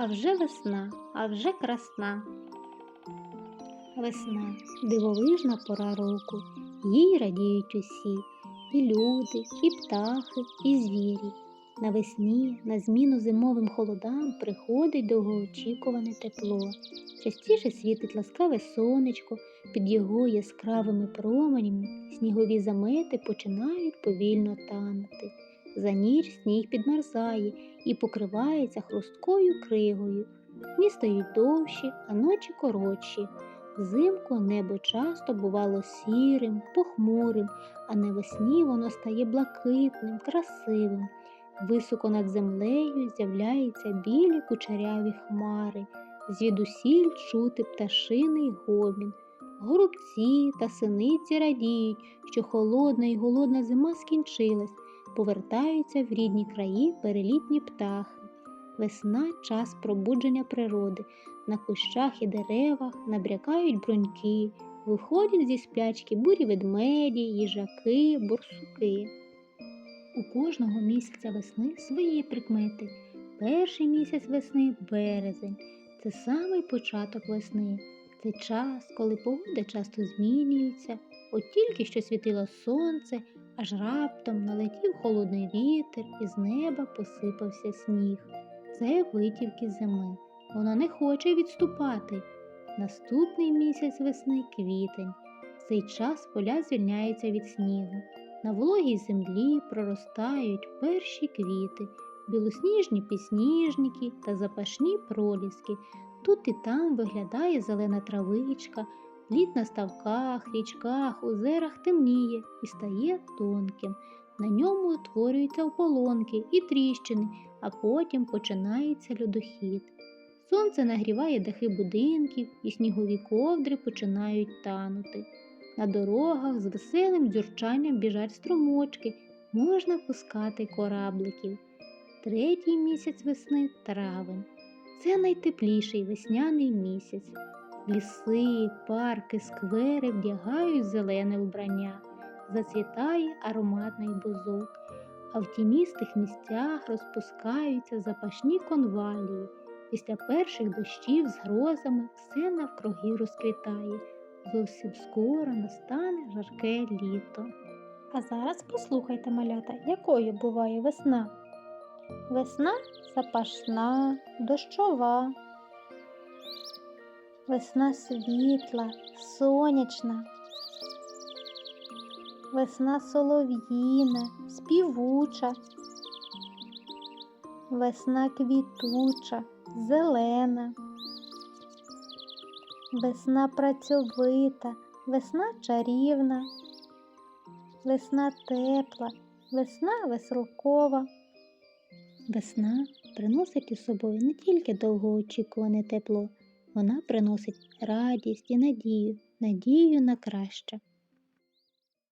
А вже весна, а вже красна. Весна дивовижна пора року. Їй радіють усі, і люди, і птахи, і звірі. Навесні, на зміну зимовим холодам, приходить довгоочікуване тепло. Частіше світить ласкаве сонечко, під його яскравими променями снігові замети починають повільно танути. За ніч сніг підмерзає і покривається хрусткою кригою. Дні стають довші, а ночі коротші. Взимку небо часто бувало сірим, похмурим, а навесні воно стає блакитним, красивим. Високо над землею з'являються білі кучеряві хмари, звідусіль чути пташиний гомін. Горобці та синиці радіють, що холодна і голодна зима скінчилась, повертаються в рідні краї перелітні птахи. Весна час пробудження природи. На кущах і деревах набрякають бруньки, виходять зі сплячки бурі ведмеді, їжаки, борсуки. У кожного місяця весни свої прикмети. Перший місяць весни березень. Це самий початок весни. Це час, коли погода часто змінюється, от тільки що світило сонце, аж раптом налетів холодний вітер, і з неба посипався сніг. Це витівки зими. Вона не хоче відступати. Наступний місяць весни квітень. В цей час поля звільняються від снігу. На вологій землі проростають перші квіти, білосніжні пісніжники та запашні проліски. Тут і там виглядає зелена травичка, лід на ставках, річках, озерах темніє і стає тонким. На ньому утворюються ополонки і тріщини, а потім починається льодохід. Сонце нагріває дахи будинків, і снігові ковдри починають танути. На дорогах з веселим дзюрчанням біжать струмочки, можна пускати корабликів. Третій місяць весни травень. Це найтепліший весняний місяць. Ліси, парки, сквери вдягають зелене вбрання, зацвітає ароматний бузок, а в тіністих місцях розпускаються запашні конвалії. Після перших дощів з грозами все навкруги розквітає. Зовсім скоро настане жарке літо. А зараз послухайте, малята, якою буває весна. Весна запашна, дощова. Весна світла, сонячна. Весна солов'їна, співуча. Весна квітуча, зелена. Весна працьовита, весна чарівна, весна тепла, весна веселкова. Весна приносить із собою не тільки довгоочікуване тепло, вона приносить радість і надію, надію на краще.